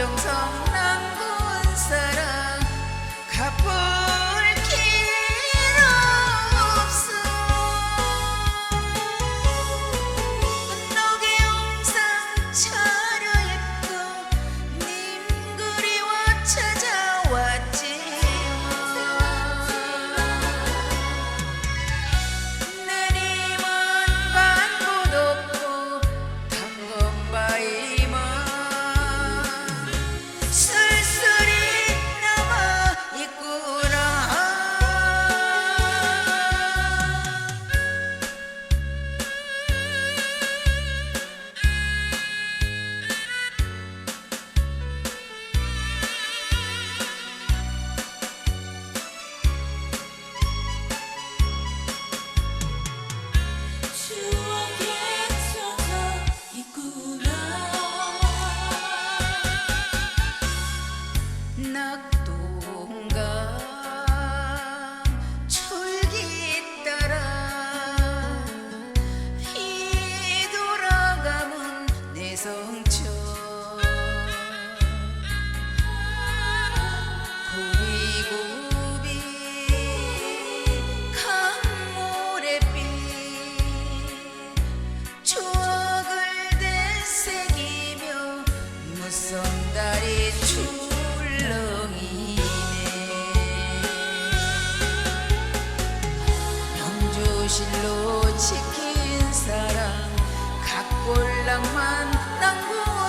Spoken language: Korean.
trong thơ 길로 지킨 사랑 각골락만 땅골